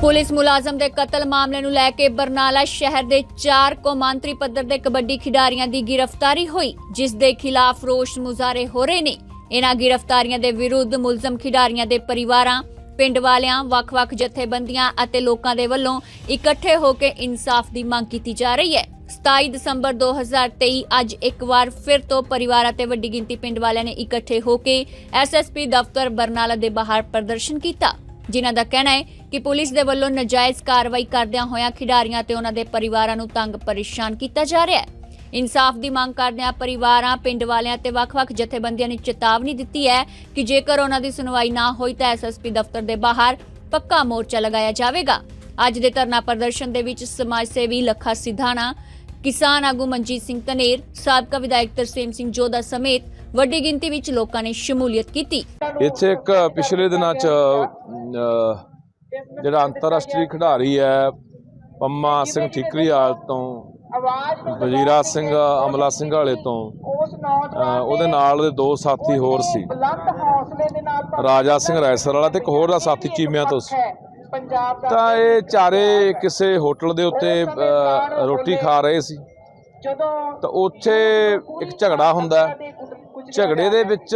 Police ਮੁਲਾਜ਼ਮ ਦੇ ਕਤਲ ਮਾਮਲੇ ਨੂੰ ਲੈ ਕੇ ਬਰਨਾਲਾ ਸ਼ਹਿਰ ਦੇ ਚਾਰ ਕੌਮਾਂਤਰੀ ਪੱਧਰ ਦੇ ਕਬੱਡੀ ਖਿਡਾਰੀਆਂ ਦੀ ਗ੍ਰਿਫਤਾਰੀ ਹੋਈ, ਜਿਸ ਦੇ ਖਿਲਾਫ ਰੋਸ ਮੁਜ਼ਾਹਰੇ ਹੋ ਰਹੇ ਨੇ। ਇਹਨਾਂ ਗ੍ਰਿਫਤਾਰੀਆਂ ਦੇ ਵਿਰੁੱਧ ਮੁਲਜ਼ਮ ਖਿਡਾਰੀਆਂ ਦੇ ਪਰਿਵਾਰਾਂ, ਪਿੰਡ ਵਾਲਿਆਂ, ਵੱਖ-ਵੱਖ ਜਥੇਬੰਦੀਆਂ ਅਤੇ ਲੋਕਾਂ ਦੇ ਵੱਲੋਂ ਇਕੱਠੇ ਹੋ ਕੇ ਇਨਸਾਫ ਦੀ ਮੰਗ ਕੀਤੀ ਜਾ ਰਹੀ ਹੈ। 27 ਦਸੰਬਰ 2023 ਅੱਜ ਇੱਕ ਵਾਰ ਫਿਰ ਤੋਂ ਪਰਿਵਾਰਾਂ ਤੇ ਵੱਡੀ ਗਿਣਤੀ ਪਿੰਡ ਵਾਲਿਆਂ ਨੇ ਇਕੱਠੇ ਹੋ ਕੇ ਐਸਐਸਪੀ ਦਫ਼ਤਰ ਬਰਨਾਲਾ ਦੇ ਬਾਹਰ ਪ੍ਰਦਰਸ਼ਨ ਕੀਤਾ। ਜਿਨ੍ਹਾਂ ਦਾ ਕਹਿਣਾ ਹੈ ਕਿ ਪੁਲਿਸ ਦੇ ਵੱਲੋਂ ਨਜਾਇਜ਼ ਕਾਰਵਾਈ ਕਰਦਿਆਂ ਹੋਇਆਂ ਖਿਡਾਰੀਆਂ ਤੇ ਉਹਨਾਂ ਦੇ ਪਰਿਵਾਰਾਂ ਨੂੰ ਤੰਗ ਪਰੇਸ਼ਾਨ ਕੀਤਾ ਜਾ ਰਿਹਾ ਹੈ। ਇਨਸਾਫ ਦੀ ਮੰਗ ਕਰਦਿਆਂ ਪਰਿਵਾਰਾਂ, ਪਿੰਡ ਵਾਲਿਆਂ ਤੇ ਵੱਖ-ਵੱਖ ਜਥੇਬੰਦੀਆਂ ਨੇ ਚੇਤਾਵਨੀ ਦਿੱਤੀ ਹੈ ਕਿ ਜੇਕਰ ਉਹਨਾਂ ਦੀ ਸੁਣਵਾਈ ਨਾ ਹੋਈ ਤਾਂ ਐਸਐਸਪੀ ਦਫ਼ਤਰ ਦੇ ਬਾਹਰ ਪੱਕਾ ਮੋਰਚਾ ਲਗਾਇਆ ਜਾਵੇਗਾ। ਅੱਜ ਦੇ ਧਰਨਾ ਪ੍ਰਦਰਸ਼ਨ ਦੇ ਵਿੱਚ ਸਮਾਜ ਸੇਵੀ ਲੱਖਾ ਸਿਧਾਣਾ, ਕਿਸਾਨ ਆਗੂ ਮਨਜੀਤ ਸਿੰਘ ਧਨੇਰ, ਸਾਬਕਾ ਵਿਧਾਇਕ ਤਰਸੇਮ ਸਿੰਘ ਜੋਧਾ ਸਮੇਤ ਵੱਡੀ ਗਿਣਤੀ ਵਿੱਚ ਲੋਕਾਂ ਨੇ ਸ਼ਮੂਲੀਅਤ ਕੀਤੀ। ਇੱਥੇ ਇੱਕ ਪਿਛਲੇ ਦਿਨਾਂ 'ਚ ਜਿਹੜਾ ਅੰਤਰਰਾਸ਼ਟਰੀ ਖਿਡਾਰੀ ਹੈ, ਪੰਮਾ ਸਿੰਘ ਠੀਕਰੀਵਾਲ ਤੋਂ ਵਜੀਰਾ ਸਿੰਘ, ਅਮਲਾ ਸਿੰਘ ਵਾਲੇ ਤੋਂ ਉਹਦੇ ਨਾਲ ਉਹਦੇ ਦੋ ਸਾਥੀ ਹੋਰ ਸੀ। ਰਾਜਾ ਸਿੰਘ ਰੈਸਰ ਵਾਲਾ ਤੇ ਇੱਕ ਹੋਰ ਦਾ ਸਾਥੀ ਚੀਮਿਆਂ ਤੋਂ ਸੀ। ਤਾਂ ਇਹ ਚਾਰੇ ਕਿਸੇ ਹੋਟਲ ਦੇ ਉੱਤੇ ਰੋਟੀ ਖਾ ਰਹੇ ਸੀ। ਤਾਂ ਉੱਥੇ ਇੱਕ ਝਗੜਾ ਹੁੰਦਾ ਝਗੜੇ ਦੇ ਵਿੱਚ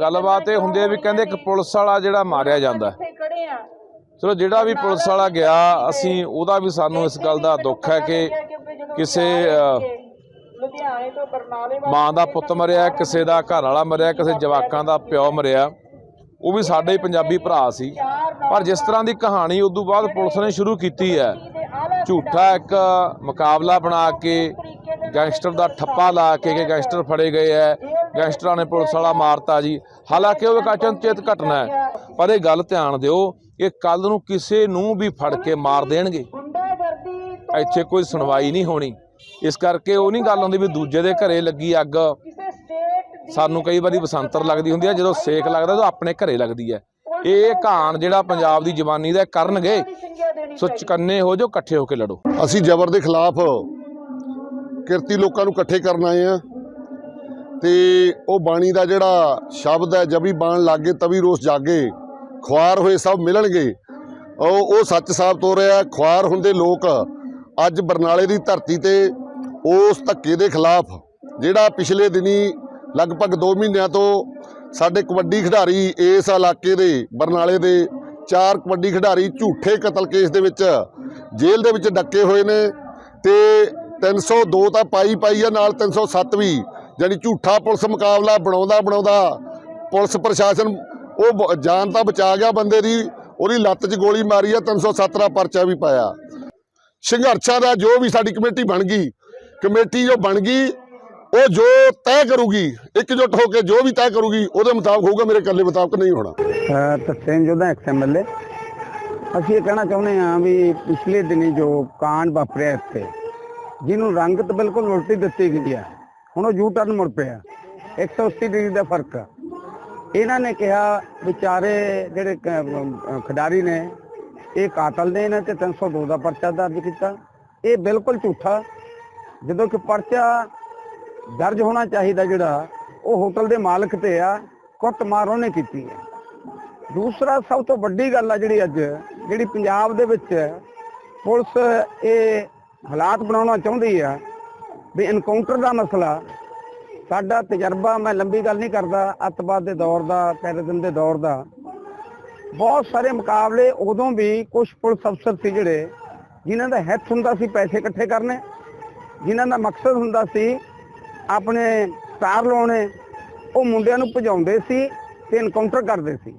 ਗੱਲਬਾਤ ਇਹ ਹੁੰਦੀ ਹੈ ਵੀ ਕਹਿੰਦੇ ਇੱਕ ਪੁਲਿਸ ਵਾਲਾ ਜਿਹੜਾ ਮਾਰਿਆ ਜਾਂਦਾ ਚਲੋ ਜਿਹੜਾ ਵੀ ਪੁਲਿਸ ਵਾਲਾ ਗਿਆ, ਅਸੀਂ ਉਹਦਾ ਵੀ ਸਾਨੂੰ ਇਸ ਗੱਲ ਦਾ ਦੁੱਖ ਹੈ ਕਿ ਕਿਸੇ ਮਾਂ ਦਾ ਪੁੱਤ ਮਰਿਆ, ਕਿਸੇ ਦਾ ਘਰ ਵਾਲਾ ਮਰਿਆ, ਕਿਸੇ ਜਵਾਕਾਂ ਦਾ ਪਿਓ ਮਰਿਆ, ਉਹ ਵੀ ਸਾਡੇ ਹੀ ਪੰਜਾਬੀ ਭਰਾ ਸੀ। ਪਰ ਜਿਸ ਤਰ੍ਹਾਂ ਦੀ ਕਹਾਣੀ ਉਦੋਂ ਬਾਅਦ ਪੁਲਿਸ ਨੇ ਸ਼ੁਰੂ ਕੀਤੀ ਹੈ, ਝੂਠਾ ਇੱਕ ਮੁਕਾਬਲਾ ਬਣਾ ਕੇ ਗੈਂਗਸਟਰ ਦਾ ਠੱਪਾ ਲਾ ਕੇ ਕਿ ਗੈਂਗਸਟਰ ਫੜੇ ਗਏ ਹੈ ਗੈਂਗਸਟਰਾਂ ਨੇ ਪੁਲਿਸ ਵਾਲਾ ਮਾਰਤਾ ਜੀ। ਹਾਲਾਂਕਿ ਉਹ ਇੱਕ ਅਚਨਚੇਤ ਘਟਨਾ ਹੈ। ਪਰ ਇਹ ਗੱਲ ਧਿਆਨ ਦਿਓ ਕਿ ਕੱਲ ਨੂੰ ਕਿਸੇ ਨੂੰ ਵੀ ਫੜ ਕੇ ਮਾਰ ਦੇਣਗੇ। ਇੱਥੇ ਕੋਈ ਸੁਣਵਾਈ ਨਹੀਂ ਹੋਣੀ। ਇਸ ਕਰਕੇ ਉਹ ਨਹੀਂ ਗੱਲ ਹੁੰਦੀ ਵੀ ਦੂਜੇ ਦੇ ਘਰੇ ਲੱਗੀ ਅੱਗ। ਸਾਨੂੰ ਕਈ ਵਾਰੀ ਬਸੰਤਰ ਲੱਗਦੀ ਹੁੰਦੀ ਹੈ ਜਦੋਂ ਸੇਕ ਲੱਗਦਾ ਤਾਂ ਆਪਣੇ ਘਰੇ ਲੱਗਦੀ ਹੈ। ਇਹ ਕਹਾਣ ਜਿਹੜਾ ਪੰਜਾਬ ਦੀ ਜਵਾਨੀ ਦਾ ਕਰਨਗੇ ਸੰਗਿਆ ਦੇਣੀ ਸੋ ਚਕੰਨੇ ਹੋ ਜੋ ਇਕੱਠੇ ਹੋ ਕੇ ਲੜੋ। ਅਸੀਂ ਜ਼ਬਰ ਦੇ ਖਿਲਾਫ ਕਿਰਤੀ ਲੋਕਾਂ ਨੂੰ ਇਕੱਠੇ ਕਰਨ ਆਏ ਆ ਤੇ ਉਹ ਬਾਣੀ ਦਾ ਜਿਹੜਾ ਸ਼ਬਦ ਹੈ, ਜਬੀ ਬਾਣ ਲਾਗੇ ਤਵੀ ਰੋਸ ਜਾਗੇ, ਖੁਆਰ ਹੋਏ ਸਭ ਮਿਲਣਗੇ। ਉਹ ਉਹ ਸੱਚ ਸਾਬਤ ਹੋ ਰਿਹਾ ਖੁਆਰ ਹੁੰਦੇ ਲੋਕ ਅੱਜ ਬਰਨਾਲੇ ਦੀ ਧਰਤੀ ਤੇ ਉਸ ਧੱਕੇ ਦੇ ਖਿਲਾਫ, ਜਿਹੜਾ ਪਿਛਲੇ ਦਿਨੀ ਲਗਭਗ 2 ਮਹੀਨਿਆਂ ਤੋਂ ਸਾਡੇ ਕਬੱਡੀ ਖਿਡਾਰੀ ਇਸ ਇਲਾਕੇ ਦੇ, ਬਰਨਾਲੇ ਦੇ ਚਾਰ ਕਬੱਡੀ ਖਿਡਾਰੀ ਝੂਠੇ ਕਤਲ ਕੇਸ ਦੇ ਵਿੱਚ ਜੇਲ੍ਹ ਦੇ ਵਿੱਚ ਡੱਕੇ ਹੋਏ ਨੇ ਤੇ 302 ਤਾਂ ਪਾਈ ਪਾਈ ਆ, ਨਾਲ 307 ਵੀ ਜਾਨੀ ਝੂਠਾ ਪੁਲਿਸ ਮੁਕਾਬਲਾ ਬਣਾਉਂਦਾ ਬਣਾਉਂਦਾ ਪੁਲਿਸ ਪ੍ਰਸ਼ਾਸਨ ਉਹ ਬ- ਜਾਨ ਤਾਂ ਬਚਾ ਗਿਆ ਬੰਦੇ ਦੀ ਉਹਦੀ ਲੱਤ 'ਚ ਗੋਲੀ ਮਾਰੀ ਆ 307 ਦਾ ਪਰਚਾ ਵੀ ਪਾਇਆ। ਸੰਘਰਸ਼ਾਂ ਦਾ ਜੋ ਵੀ ਸਾਡੀ ਕਮੇਟੀ ਬਣ ਗਈ ਕਮੇਟੀ ਜੋ ਬਣ ਗਈ ਉਹ ਜੋ ਤੈਅ ਕਰੂਗੀ ਇਕਜੁੱਟ ਹੋ ਕੇ ਜੋ ਵੀ ਤੈਅ ਕਰੂਗੀ ਉਹਦੇ ਮੁਤਾਬਕ ਹੋਊਗਾ ਮੇਰੇ ਇਕੱਲੇ ਮੁਤਾਬਕ ਨਹੀਂ ਹੋਣਾ। ਅ, ਜੋਧਾ ਐਕਸ ਐਮਐਲਏ ਅਸੀਂ ਇਹ ਕਹਿਣਾ ਚਾਹੁੰਦੇ ਹਾਂ ਵੀ ਪਿਛਲੇ ਦਿਨੀ ਜੋ ਕਾਂਡ ਵਾਪਰਿਆ ਇੱਥੇ ਜਿਹਨੂੰ ਰੰਗਤ ਬਿਲਕੁਲ ਉਲਟੀ ਦਿੱਤੀ ਗਈ ਹੈ ਹੁਣ ਉਹ ਯੂ ਟਰਨ ਮੁੜ ਪਿਆ। 180 ਡਿਗਰੀ ਦਾ ਫ਼ਰਕ। ਆ। ਇਹਨਾਂ ਨੇ ਕਿਹਾ, ਵਿਚਾਰੇ ਜਿਹੜੇ ਖਿਡਾਰੀ ਨੇ, ਇਹ ਕਾਤਲ ਨੇ ਇਹਨਾਂ ਤੇ 302 ਦਾ ਪਰਚਾ ਦਰਜ ਕੀਤਾ। ਇਹ ਬਿਲਕੁਲ ਝੂਠਾ। ਜਦੋਂ ਕਿ ਪਰਚਾ ਦਰਜ ਹੋਣਾ ਚਾਹੀਦਾ ਜਿਹੜਾ, ਉਹ ਹੋਟਲ ਦੇ ਮਾਲਕ ਤੇ ਆ, ਕੁੱਟਮਾਰ ਉਹਨੇ ਕੀਤੀ ਹੈ। ਦੂਸਰਾ, ਸਭ ਤੋਂ ਵੱਡੀ ਗੱਲ ਆ ਜਿਹੜੀ ਅੱਜ, ਜਿਹੜੀ ਪੰਜਾਬ ਦੇ ਵਿੱਚ ਪੁਲਿਸ ਇਹ ਹਾਲਾਤ ਬਣਾਉਣਾ ਚਾਹੁੰਦੀ ਆ ਵੀ ਐਨਕਾਊਂਟਰ ਦਾ ਮਸਲਾ, ਸਾਡਾ ਤਜਰਬਾ ਮੈਂ ਲੰਬੀ ਗੱਲ ਨਹੀਂ ਕਰਦਾ, ਅੱਤਵਾਦ ਦੇ ਦੌਰ ਦਾ ਟੈਰਰਿਜ਼ਮ ਦੇ ਦੌਰ ਦਾ। ਬਹੁਤ ਸਾਰੇ ਮੁਕਾਬਲੇ ਉਦੋਂ ਵੀ ਕੁਝ ਪੁਲਿਸ ਅਫਸਰ ਸੀ ਜਿਹੜੇ, ਜਿਨ੍ਹਾਂ ਦਾ ਹਿੱਤ ਹੁੰਦਾ ਸੀ ਪੈਸੇ ਇਕੱਠੇ ਕਰਨੇ, ਜਿਨ੍ਹਾਂ ਦਾ ਮਕਸਦ ਹੁੰਦਾ ਸੀ ਆਪਣੇ ਸਟਾਰ ਲਾਉਣੇ, ਉਹ ਮੁੰਡਿਆਂ ਨੂੰ ਭਜਾਉਂਦੇ ਸੀ ਤੇ ਇਨਕਾਊਂਟਰ ਕਰਦੇ ਸੀ।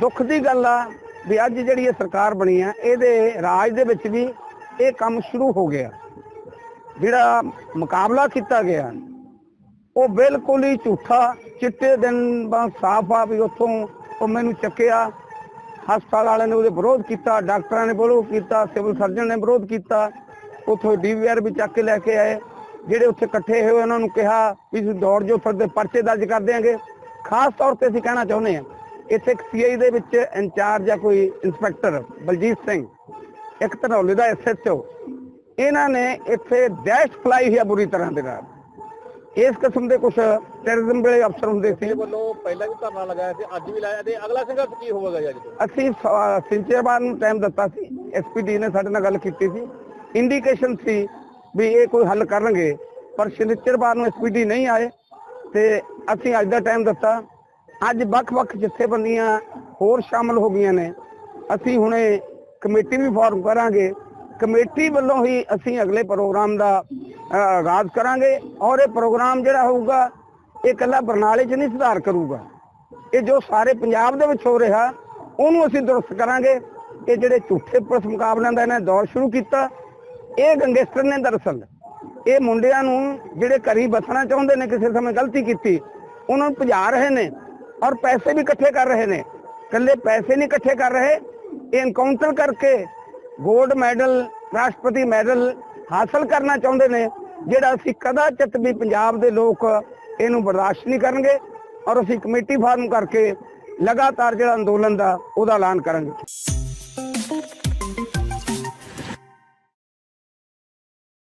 ਦੁੱਖ ਦੀ ਗੱਲ ਆ ਵੀ ਅੱਜ ਜਿਹੜੀ ਇਹ ਸਰਕਾਰ ਬਣੀ ਆ, ਇਹਦੇ ਰਾਜ ਦੇ ਵਿੱਚ ਵੀ ਇਹ ਕੰਮ ਸ਼ੁਰੂ ਹੋ ਗਿਆ। ਜਿਹੜਾ ਮੁਕਾਬਲਾ ਕੀਤਾ ਗਿਆ, ਉਹ ਬਿਲਕੁਲ ਹੀ ਝੂਠਾ, ਚਿੱਟੇ ਦਿਨ ਬਾਅਦ ਸਾਫ਼ ਆ ਵੀ ਉੱਥੋਂ ਉਹ ਮੈਨੂੰ ਚੱਕਿਆ। ਹਸਪਤਾਲ ਵਾਲਿਆਂ ਨੇ ਉਹਦੇ ਵਿਰੋਧ ਕੀਤਾ, ਡਾਕਟਰਾਂ ਨੇ ਵਿਰੋਧ ਕੀਤਾ, ਸਿਵਲ ਸਰਜਨ ਨੇ ਵਿਰੋਧ ਕੀਤਾ। ਉੱਥੋਂ ਡੀਵੀਆਰ ਵੀ ਚੱਕ ਕੇ ਲੈ ਕੇ ਆਏ, ਜਿਹੜੇ ਉੱਥੇ ਇਕੱਠੇ ਹੋਏ, ਉਹਨਾਂ ਨੂੰ ਕਿਹਾ ਵੀ ਤੁਸੀਂ ਦੌੜ ਜੋ ਤੁਹਾਡੇ ਪਰਚੇ ਦਰਜ ਕਰ ਦਿਆਂਗੇ। ਖਾਸ ਤੌਰ ਤੇ ਅਸੀਂ ਕਹਿਣਾ ਚਾਹੁੰਦੇ ਹਾਂ, ਇੱਥੇ ਇੱਕ ਸੀਆਈ ਦੇ ਵਿੱਚ ਇੰਚਾਰਜ ਆ ਕੋਈ ਇੰਸਪੈਕਟਰ ਬਲਜੀਤ ਸਿੰਘ, ਇੱਕ ਧਨੌਲੇ ਦਾ ਐਸਐਚਓ ਇਹਨਾਂ ਨੇ ਇੱਥੇ ਦਹਿਸ਼ਤ ਫਲਾਈ ਆ ਬੁਰੀ ਤਰ੍ਹਾਂ ਦੇ ਨਾਲ। ਇਸ ਕਿਸਮ ਦੇ ਕੁਝ ਟੈਰਰਿਜ਼ਮ ਵੇਲੇ ਅਫਸਰ ਹੁੰਦੇ ਸੀ। ਵੱਲੋਂ ਪਹਿਲਾਂ ਵੀ ਧਰਨਾ ਲਗਾਇਆ ਸੀ ਅੱਜ ਵੀ ਲਾਇਆ ਤੇ ਅਗਲਾ ਸੰਘਰਸ਼ ਕੀ ਹੋਵੇਗਾ ਜੀ ਅੱਜ ਤੋਂ? ਅਸੀਂ ਸਿੰਚੇਬਾਨ ਨੂੰ ਟਾਈਮ ਦਿੱਤਾ ਸੀ ਐਸਪੀਡੀ ਨੇ ਸਾਡੇ ਨਾਲ ਗੱਲ ਕੀਤੀ ਸੀ। ਇੰਡੀਕੇਸ਼ਨ ਸੀ ਵੀ ਇਹ ਕੋਈ ਹੱਲ ਕਰਨਗੇ ਪਰ ਸ਼ਨੀਚਰਵਾਰ ਨੂੰ ਐਸਪੀਡੀ ਨਹੀਂ ਆਏ ਤੇ ਅਸੀਂ ਅੱਜ ਦਾ ਟਾਈਮ ਦਿੱਤਾ। ਅੱਜ ਵੱਖ-ਵੱਖ ਜਥੇਬੰਦੀਆਂ ਹੋਰ ਸ਼ਾਮਲ ਹੋ ਗਈਆਂ ਨੇ। ਅਸੀਂ ਹੁਣੇ ਕਮੇਟੀ ਵੀ ਫਾਰਮ ਕਰਾਂਗੇ। ਕਮੇਟੀ ਵੱਲੋਂ ਹੀ ਅਸੀਂ ਅਗਲੇ ਪ੍ਰੋਗਰਾਮ ਦਾ ਆਗਾਜ਼ ਕਰਾਂਗੇ ਔਰ ਇਹ ਪ੍ਰੋਗਰਾਮ ਜਿਹੜਾ ਹੋਊਗਾ, ਇਹ ਇਕੱਲਾ ਬਰਨਾਲੇ 'ਚ ਨਹੀਂ ਸੁਧਾਰ ਕਰੂਗਾ। ਇਹ ਜੋ ਸਾਰੇ ਪੰਜਾਬ ਦੇ ਵਿੱਚ ਹੋ ਰਿਹਾ, ਉਹਨੂੰ ਅਸੀਂ ਦੁਰਸਤ ਕਰਾਂਗੇ। ਇਹ ਜਿਹੜੇ ਝੂਠੇ ਪੁਲਿਸ ਮੁਕਾਬਲਿਆਂ ਦਾ ਇਹਨੇ ਦੌਰ ਸ਼ੁਰੂ ਕੀਤਾ, ਇਹ ਗੰਗੇਸਟਰ ਨੇ ਦਰਅਸਲ ਇਹ ਮੁੰਡਿਆਂ ਨੂੰ ਜਿਹੜੇ ਘਰੀ ਬਸਣਾ ਚਾਹੁੰਦੇ ਨੇ, ਕਿਸੇ ਸਮੇਂ ਗਲਤੀ ਕੀਤੀ, ਉਹਨਾਂ ਨੂੰ ਭਜਾ ਰਹੇ ਨੇ ਔਰ ਪੈਸੇ ਵੀ ਇਕੱਠੇ ਕਰ ਰਹੇ ਨੇ। ਇਕੱਲੇ ਪੈਸੇ ਨਹੀਂ ਇਕੱਠੇ ਕਰ ਰਹੇ, ਇਹ ਐਨਕਾਊਂਟਰ ਕਰਕੇ ਗੋਲਡ ਮੈਡਲ, ਰਾਸ਼ਟਰਪਤੀ ਮੈਡਲ ਹਾਸਲ ਕਰਨਾ ਚਾਹੁੰਦੇ ਨੇ, ਜਿਹੜਾ ਅਸੀਂ ਕਦਾਚਿਤ ਵੀ ਪੰਜਾਬ ਦੇ ਲੋਕ ਇਹਨੂੰ ਬਰਦਾਸ਼ਤ ਨਹੀਂ ਕਰਨਗੇ ਔਰ ਅਸੀਂ ਕਮੇਟੀ ਫਾਰਮ ਕਰਕੇ ਲਗਾਤਾਰ ਜਿਹੜਾ ਅੰਦੋਲਨ ਦਾ ਉਹਦਾ ਐਲਾਨ ਕਰਾਂਗੇ।